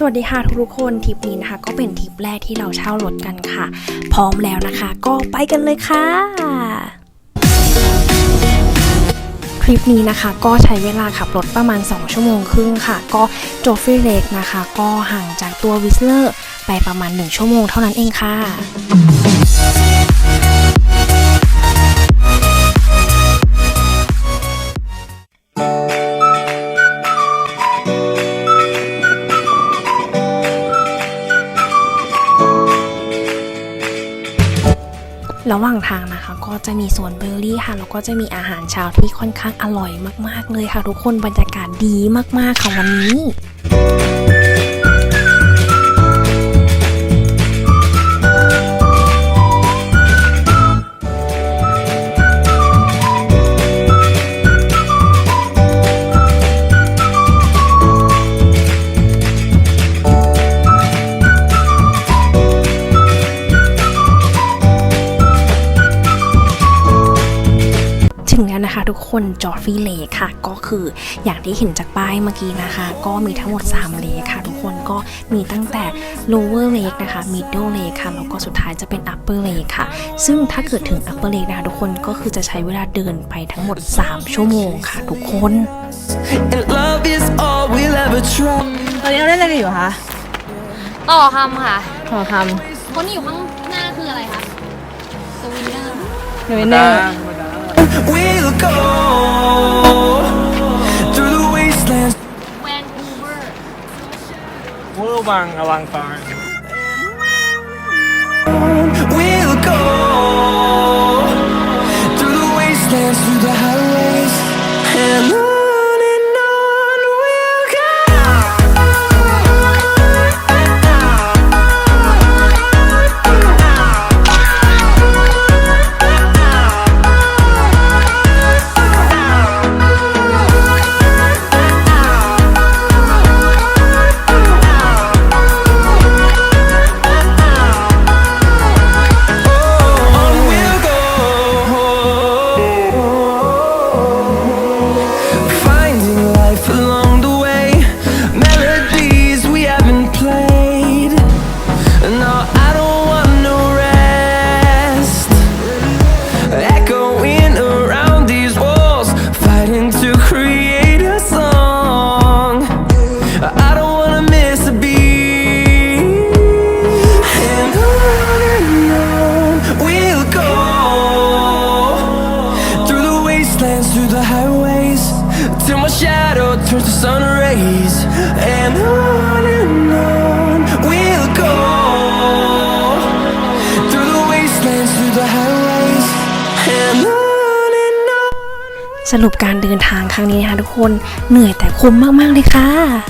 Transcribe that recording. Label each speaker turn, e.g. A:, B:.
A: สวัสดีค่ะทุกคนทริปนี้นะคะ ก็เป็นทริปแรกที่เราเช่ารถกันค่ะ พร้อมแล้วนะคะ ก็ไปกันเลยค่ะทริปนี้นะคะก็ใช้เวลาขับรถประมาณ 2 ชั่วโมงครึ่งค่ะ ก็โจฟฟี่เลกนะคะ ก็ห่างจากตัววิสเลอร์ไปประมาณ 1 ชั่วโมงเท่านั้นเองค่ะ ระหว่างทางนะคะ ก็จะมีสวนเบอร์รี่ค่ะแล้วก็จะมีอาหารเช้าที่ค่อนข้างอร่อยมาก ๆ เลยค่ะ ทุกคนบรรยากาศดีมาก ๆ ค่ะวันนี้ นะคะทุกคนจอร์ฟี่เลคค่ะ ก็คืออย่างที่เห็นจากป้ายเมื่อกี้นะคะ ก็มีทั้งหมด 3 เลคค่ะ ทุกคนก็มีตั้งแต่ lower lake นะคะ middle lake ค่ะ แล้วก็สุดท้ายจะเป็น upper lake ค่ะ ซึ่งถ้าเกิดถึง upper lake นะคะทุกคนก็คือจะใช้เวลาเดินไปทั้งหมด 3 ชั่วโมงค่ะ ทุกคน
B: And love is all we'll ever try.
C: ตอนนี้เราเล่นอะไรกันอยู่คะ
D: ต่อคำค่ะ
C: ขอค
D: คนที่อยู่ข้างหน้าคืออะไรคะสวินเนอร์ำ
C: เดวินเนอร์
B: We'll go through the wastelands.
D: แวนคูเ my
B: shadow turns to sun rays. And on and on we'll go through the wastelands, through the highways, and on and on.
A: สรุปการเดินทางครั้งนี้นะคะทุกคนเหนื่อยแต่คุ้มมาก ๆ เลยค่ะ